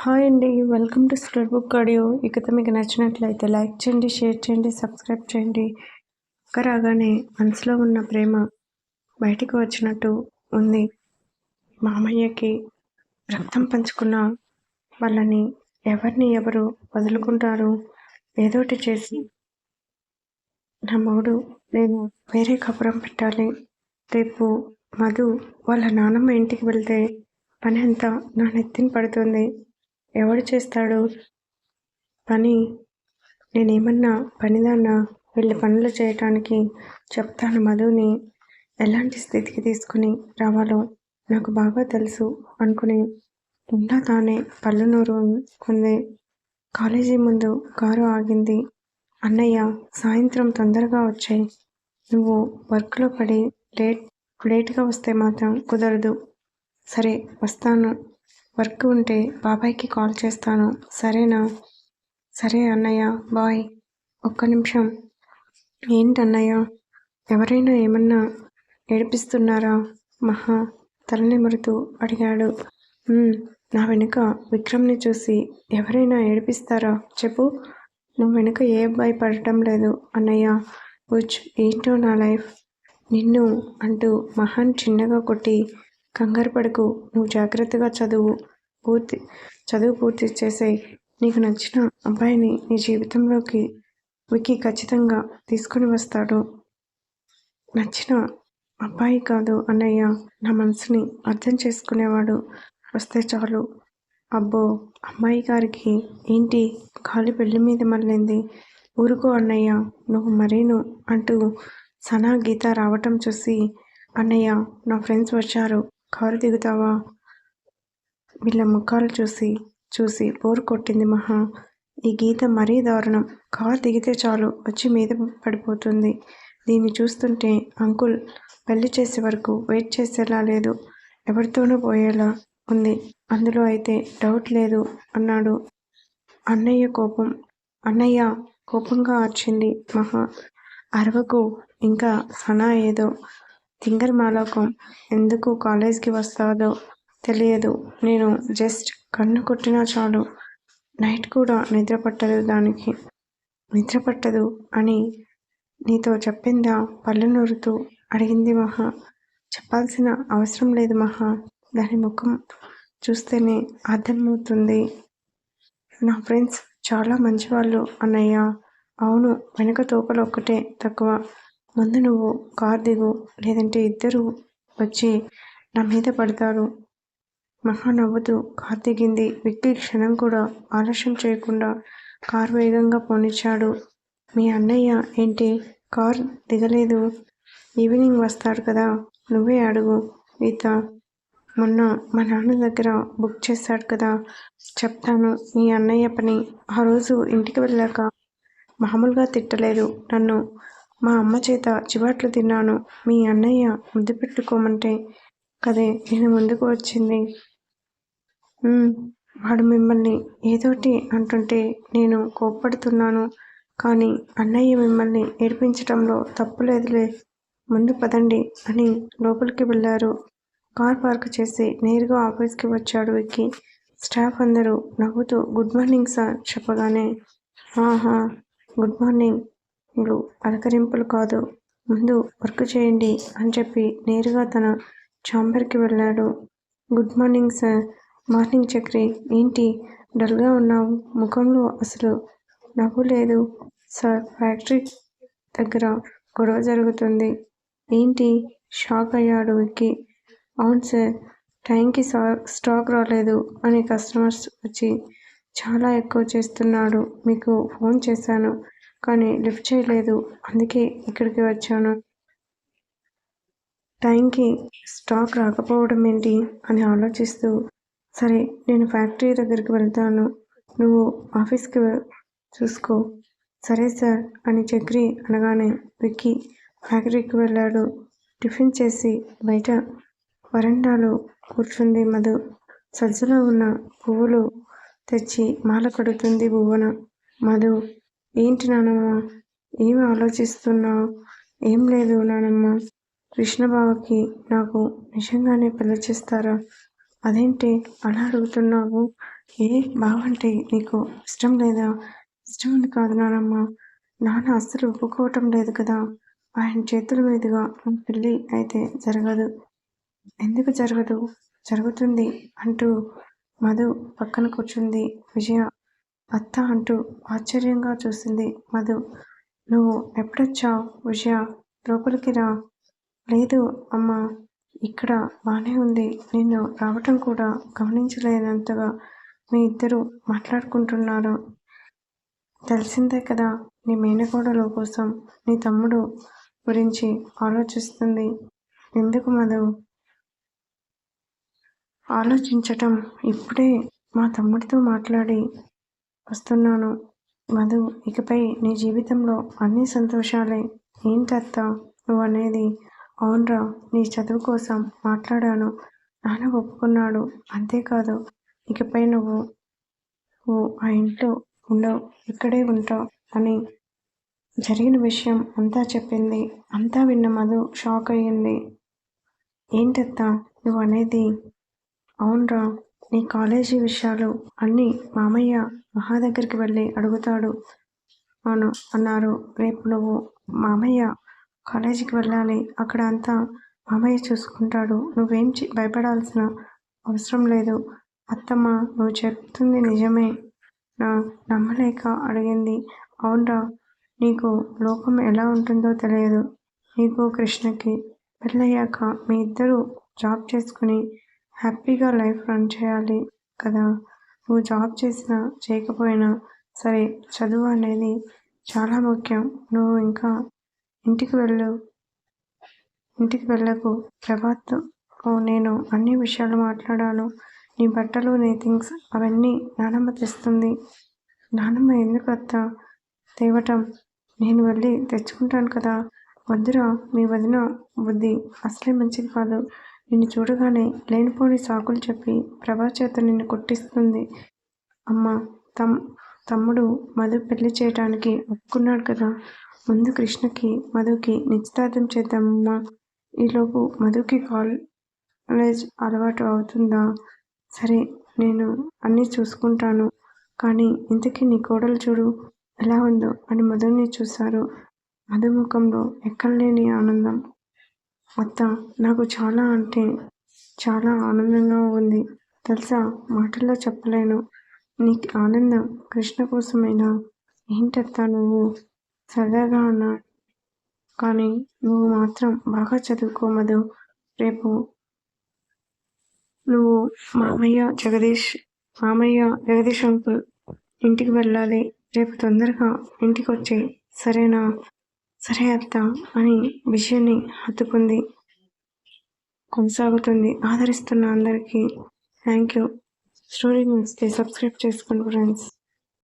Hi అండి welcome to store book audio. ఈ కథ మీకు నచ్చినట్లయితే లైక్ చేయండి షేర్ చేయండి సబ్స్క్రైబ్ చేయండి. అక్క రాగానే మనసులో ఉన్న ప్రేమ బయటికి వచ్చినట్టు ఉంది. మామయ్యకి రక్తం పంచుకున్న వాళ్ళని ఎవరిని ఎవరు వదులుకుంటారు? ఏదోటి చేసి నా మొగుడు నేను వేరే కపురం పెట్టాలి. రేపు మధు వాళ్ళ నాన్నమ్మ ఇంటికి వెళ్తే పని అంతా నా నెత్తిన పడుతుంది. ఎవడు చేస్తాడు? పని. నేనేమన్నా పనిదాన్నా వెళ్ళి పనులు చేయటానికి చెప్తాను మధుని. ఎలాంటి స్థితికి తీసుకుని రావాలో నాకు బాగా తెలుసు అనుకుని ఉన్నా తానే పళ్ళు నూరు కాలేజీ ముందు కారు ఆగింది. అన్నయ్య సాయంత్రం తొందరగా వచ్చాయి. నువ్వు వర్క్లో పడి లేట్ లేట్గా వస్తే మాత్రం కుదరదు. సరే వస్తాను. వర్క్ ఉంటే బాబాయ్కి కాల్ చేస్తాను. సరేనా? సరే అన్నయ్య బాయ్. ఒక్క నిమిషం. ఏంటన్నయ్య ఎవరైనా ఏమన్నా ఏడిపిస్తున్నారా? మహా తలనిమురుతూ అడిగాడు. నా వెనుక విక్రమ్ని చూసి ఎవరైనా ఏడిపిస్తారా? చెప్పు. నువ్వు వెనుక ఏ అబ్బాయి పడటం లేదు అన్నయ్య. ఉచ్ ఏంటో నా లైఫ్? నిన్ను అంటూ మహాన్ చిన్నగా కొట్టి కంగారు పడకు. నువ్వు జాగ్రత్తగా చదువు పూర్తి చదువు పూర్తి చేసేయి. నీకు నచ్చిన అబ్బాయిని నీ జీవితంలోకి వికి ఖచ్చితంగా తీసుకొని వస్తాడు. నచ్చిన అబ్బాయి కాదు అన్నయ్య. నా మనసుని అర్థం చేసుకునేవాడు. వస్తే చాలు. అబ్బో అమ్మాయి గారికి ఏంటి? గాలి పెళ్ళి మీద మళ్ళింది. ఊరుకో అన్నయ్య. నువ్వు మరీను అంటూ సనా గీత రావటం చూసి అన్నయ్య నా ఫ్రెండ్స్ వచ్చారు. కారు దిగుతావా? వీళ్ళ ముఖాలు చూసి చూసి బోరు కొట్టింది మహా. ఈ గీత మరీ దారుణం. కారు దిగితే చాలు వచ్చి మీద పడిపోతుంది. దీన్ని చూస్తుంటే అంకుల్ పెళ్ళి చేసే వరకు వెయిట్ చేసేలా లేదు. ఎవరితోనూ పోయేలా ఉంది. అందులో అయితే డౌట్ లేదు అన్నాడు. అన్నయ్య కోపం అన్నయ్య కోపంగా అర్చింది మహా. అరవకు ఇంకా సనా ఏదో తింగర్ మాలోకం ఎందుకు కాలేజ్కి వస్తాదో తెలియదు. నేను జస్ట్ కన్ను కొట్టినా చాలు. నైట్ కూడా నిద్ర పట్టదు దానికి. నిద్ర పట్టదు అని నీతో చెప్పిందా? పళ్ళు నూరుతూ అడిగింది మహా. చెప్పాల్సిన అవసరం లేదు మహా. దాని ముఖం చూస్తేనే అర్థమవుతుంది. నా ఫ్రెండ్స్ చాలా మంచివాళ్ళు అన్నయ్య. అవును వెనక తోకలు ఒక్కటే తక్కువ. ముందు నువ్వు కార్ దిగు లేదంటే ఇద్దరు వచ్చి నా మీద పడతారు. మహా నవ్వుతూ కార్ దిగింది. విక్కీ క్షణం కూడా ఆలస్యం చేయకుండా కార్ వేగంగా పోనిచ్చాడు. మీ అన్నయ్య ఏంటి? కార్ దిగలేదు. ఈవినింగ్ వస్తాడు కదా నువ్వే అడుగు. గీత మొన్న మా నాన్న దగ్గర బుక్ చేశాడు కదా చెప్తాను. మీ అన్నయ్య పని. ఆ రోజు ఇంటికి వెళ్ళాక మామూలుగా తిట్టలేదు నన్ను. మా అమ్మ చేత చివాట్లు తిన్నాను. మీ అన్నయ్య ముద్దు పెట్టుకోమంటే కదే నేను ముందుకు వచ్చింది. వాడు మిమ్మల్ని ఏదోటి అంటుంటే నేను కోప్పడుతున్నాను. కానీ అన్నయ్య మిమ్మల్ని ఏడిపించటంలో తప్పు లేదులే. ముందు పదండి అని లోపలికి వెళ్ళారు. కార్ పార్క్ చేసి నేరుగా ఆఫీస్కి వచ్చాడు ఎక్కి స్టాఫ్ అందరూ నవ్వుతూ గుడ్ మార్నింగ్ సార్ చెప్పగానే ఆహా గుడ్ మార్నింగ్. లు అలకరింపులు కాదు. ముందు వర్క్ చేయండి అని చెప్పి నేరుగా తన ఛాంబర్కి వెళ్ళాడు. Good morning sir. Morning Chakri. ఏంటి? డల్గా ఉన్నావు. ముఖంలో అసలు నవ్వు లేదు. సార్ ఫ్యాక్టరీ దగ్గర గొడవ జరుగుతుంది. ఏంటి? షాక్ అయ్యాడు విక్కీ. అవును సార్. టైంకి స్టాక్ రాలేదు అని కస్టమర్స్ వచ్చి చాలా ఎక్కువ చేస్తున్నాడు. మీకు ఫోన్ చేశాను. కానీ లిఫ్ట్ చేయలేదు. అందుకే ఇక్కడికి వచ్చాను. టైంకి స్టాక్ రాకపోవడం ఏంటి అని ఆలోచిస్తూ సరే నేను ఫ్యాక్టరీ దగ్గరికి వెళ్తాను. నువ్వు ఆఫీస్కి చూసుకో. సరే సార్ అని చక్రి అనగానే విక్కీ ఫ్యాక్టరీకి వెళ్ళాడు. టిఫిన్ చేసి బయట వరండాలో కూర్చుంది మధు. సజ్జలో ఉన్న పువ్వులు తెచ్చి మాల కడుతుంది భువన. మధు ఏంటి నానమ్మ? ఏం ఆలోచిస్తున్నావు? ఏం లేదు నానమ్మ. కృష్ణబావకి నాకు నిజంగానే పెళ్ళి చేస్తారా? అదేంటి అలా అడుగుతున్నావు? ఏ బావంటే నీకు ఇష్టం లేదా? ఇష్టం అని కాదు నానమ్మ. నాన్న అస్సలు ఒప్పుకోవటం లేదు కదా. ఆయన చేతుల మీదుగా నా పెళ్ళి అయితే జరగదు. ఎందుకు జరగదు? జరుగుతుంది అంటూ మధు పక్కన కూర్చుంది విజయ. అత్త అంటూ ఆశ్చర్యంగా చూసింది మధు. నువ్వు ఎప్పుడొచ్చావు విజయ? లోపలికి రా. లేదు అమ్మా ఇక్కడ బాగానే ఉంది. నిన్ను రావటం కూడా గమనించలేనంతగా మీ ఇద్దరు మాట్లాడుకుంటున్నారు. తెలిసిందే కదా నీ మేనకోడలు కోసం నీ తమ్ముడు గురించి ఆలోచిస్తుంది. ఎందుకు మధు? ఆలోచించటం ఇప్పుడే మా తమ్ముడితో మాట్లాడి వస్తున్నాను. మధు ఇకపై నీ జీవితంలో అన్ని సంతోషాలే ఏంటత్త? నువ్వు అనేది అవునరా నీ చదువు కోసం మాట్లాడాను. నాన్న ఒప్పుకున్నాడు. అంతేకాదు ఇకపై నువ్వు ఆ ఇంట్లో ఉండవు. ఇక్కడే ఉంటావు అని జరిగిన విషయం అంతా చెప్పింది. అంతా విన్న మధు షాక్ అయ్యింది ఏంటత్తా? నువ్వు అనేది అవునరా నీ కాలేజీ విషయాలు అన్నీ మామయ్య మహా దగ్గరికి వెళ్ళి అడుగుతాడు. అవును అన్నారు. రేపు నువ్వు మామయ్య కాలేజీకి వెళ్ళాలి. అక్కడ అంతా మామయ్య చూసుకుంటాడు. నువ్వేం భయపడాల్సిన అవసరం లేదు. అత్తమ్మ నువ్వు చెప్తుంది నిజమే. నా నమ్మలేక అడిగింది. అవునరా నీకు లోకం ఎలా ఉంటుందో తెలియదు. నీకు కృష్ణకి పెళ్ళయ్యాక మీ ఇద్దరు జాబ్ చేసుకుని హ్యాపీగా లైఫ్ రన్ చేయాలి కదా. నువ్వు జాబ్ చేసినా చేయకపోయినా సరే చదువు అనేది చాలా ముఖ్యం. నువ్వు ఇంకా ఇంటికి వెళ్ళు. ఇంటికి వెళ్ళకు. ప్రభాత్ నేను అన్ని విషయాలు మాట్లాడాను. నీ బట్టలు నీ థింగ్స్ అవన్నీ నానమ్మ తెస్తుంది. నానమ్మ ఎందుకు అత్త? తేవటం. నేను వెళ్ళి తెచ్చుకుంటాను కదా. వద్దురా మీ వదిన బుద్ధి అసలే మంచిది కాదు. నిన్ను చూడగానే లేనిపోని సాకులు చెప్పి ప్రభా చేత నిన్ను కొట్టిస్తుంది. అమ్మ తమ్ తమ్ముడు మధు పెళ్ళి చేయడానికి ఒప్పుకున్నాడు కదా. ముందు కృష్ణకి మధుకి నిశ్చితార్థం చేద్దామమ్మా. ఈలోపు మధుకి కాలేజ్ అలవాటు అవుతుందా? సరే నేను అన్నీ చూసుకుంటాను. కానీ ఇంతకీ నీ కోడలు చూడు ఎలా ఉందో అని మధుని చూశారు. మధు ముఖంలో ఎక్కడలేని ఆనందం. అత్త నాకు చాలా అంటే చాలా ఆనందంగా ఉంది. తెలుసా? మాటల్లో చెప్పలేను. నీకు ఆనందం కృష్ణ కోసమైనా? ఏంటత్తా నువ్వు? సరదాగా అన్నా. కానీ నువ్వు మాత్రం బాగా చదువుకో మధు. రేపు నువ్వు మామయ్య జగదీష్ మామయ్య జగదీష్ అంకుల్ ఇంటికి వెళ్ళాలి. రేపు తొందరగా ఇంటికి వచ్చే సరేనా? సరే అత్త అని విషయాన్ని హత్తుకుంది. కొనసాగుతుంది. ఆదరిస్తున్న అందరికీ థ్యాంక్ యూ స్టోరీ నచ్చితే సబ్స్క్రైబ్ చేసుకోండి ఫ్రెండ్స్.